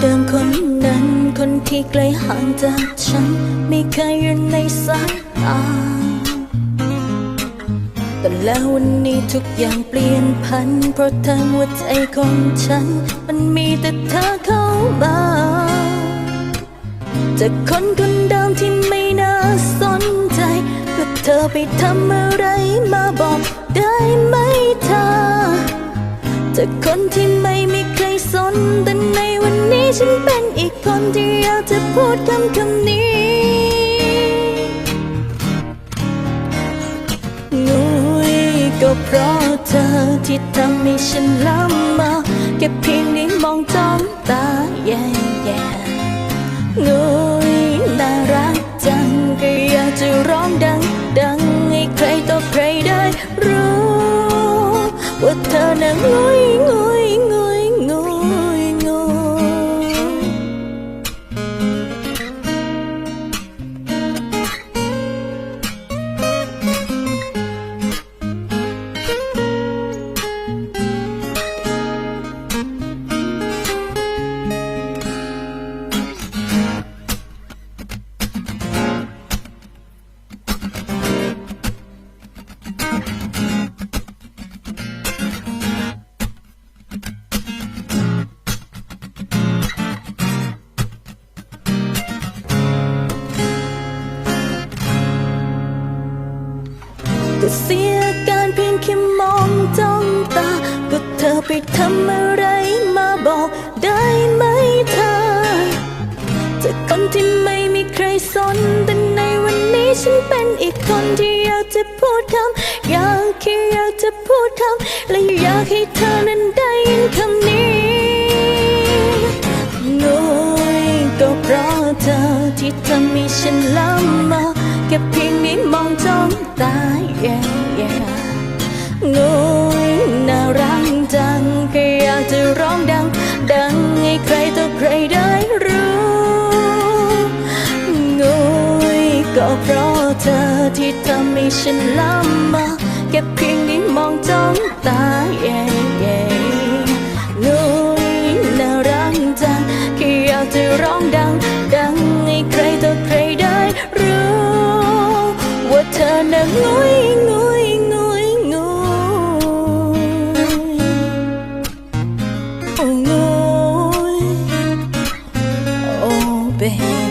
เดิมคนนั้น คนที่ไกลห่างจากฉัน ไม่เคยอยู่ในสายตา แต่แล้ววันนี้ทุกอย่างเปลี่ยนพัน เพราะเธอหัวใจของฉัน มันมีแต่เธอเข้ามาจากคนคนเดิมที่ไม่น่าสนใจก็เธอไปทำอะไร จากคนที่ไม่มีใครสน แต่ในวันนี้ฉันเป็นอีกคนที่อยากจะพูดคำคำนี้นุยก็เพราะเธอที่ทำให้ฉันล้ำมาแค่เพียงได้มองจ้องตาแย่แย่ ว่าเธอ ก็เสียการเพียงแค่มองจ้องตา ก็เธอไปทำอะไรมาบอกได้ไหมเธอจากคนที่ไม่มีใครสนแต่ในวันนี้ฉันเป็นอีกคนที่อยากจะพูดคำอยากแค่อยากจะพูดคำและอยากให้เธอนั้นได้ยินคำนี้งยก็เพราะเธอที่ทำให้ฉันล้ำมาแค่เพียงได้มองจ้องตา ดังให้ใครต่อใครได้รู้งยก็เพราะเธอที่ทำให้ฉันลำบากแค่เพียงได้มองจ้องตา yeah, vez.